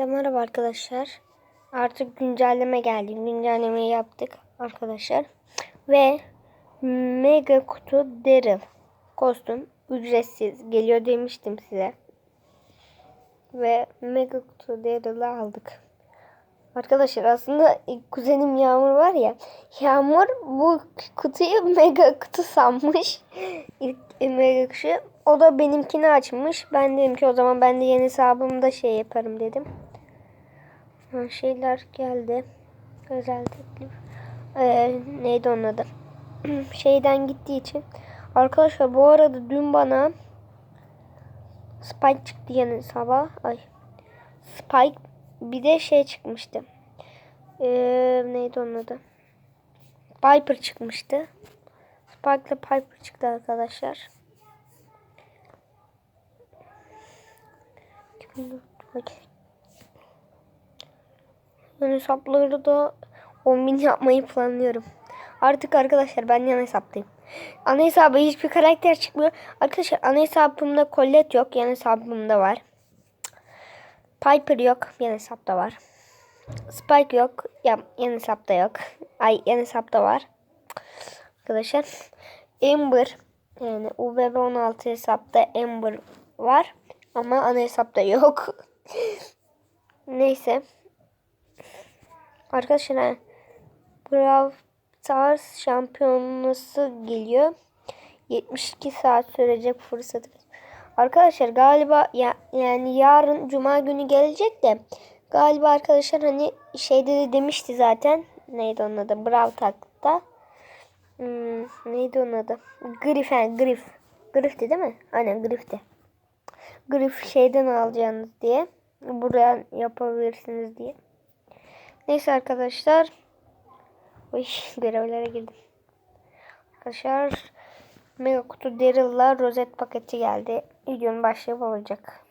Hepinize merhaba arkadaşlar. Artık güncelleme geldi. Güncellemeyi yaptık arkadaşlar. Ve mega kutu Daryl kostüm ücretsiz geliyor demiştim size. Ve mega kutu Daryl'ı aldık. Arkadaşlar aslında kuzenim Yağmur var ya. Yağmur bu kutuyu mega kutu sanmış. İlk mega kutu. O da benimkini açmış. Ben dedim ki o zaman ben de yeni hesabımda şey yaparım dedim. Ha, şeyler geldi. Özel teklif. Ee, neydi onun adı? Şeyden gittiği için. Arkadaşlar bu arada dün bana Spike çıktı yeni sabah. Ay. Spike bir de şey çıkmıştı. Ee, neydi onun adı? Piper çıkmıştı. Spike ile Piper çıktı arkadaşlar. Yani hesapları da 10.000 yapmayı planlıyorum. Artık arkadaşlar ben yan hesaptayım. Ana hesabı hiçbir karakter çıkmıyor. Arkadaşlar ana hesabımda Colette yok. Yan hesabımda var. Piper yok. Yan hesapta var. Spike yok. Yan, yan hesapta yok. Ay yan hesapta var. Arkadaşlar. Amber. Yani UVB 16 hesapta Amber var. Ama ana hesapta yok. Neyse. Arkadaşlar Brawl Stars şampiyonası geliyor. 72 saat sürecek fırsatı. Arkadaşlar galiba ya, yani yarın cuma günü gelecek de galiba arkadaşlar hani şeyde de demişti zaten neydi onun adı Brawl Talk'ta hmm, neydi onun adı Griff he, Griff Griff'ti değil mi? Aynen Griff'ti. Griff şeyden alacağınız diye buradan yapabilirsiniz diye. Neyse arkadaşlar. Uy, görevlere girdim. Arkadaşlar Mega kutu Daryl'la rozet paketi geldi. Başlığı bu olacak.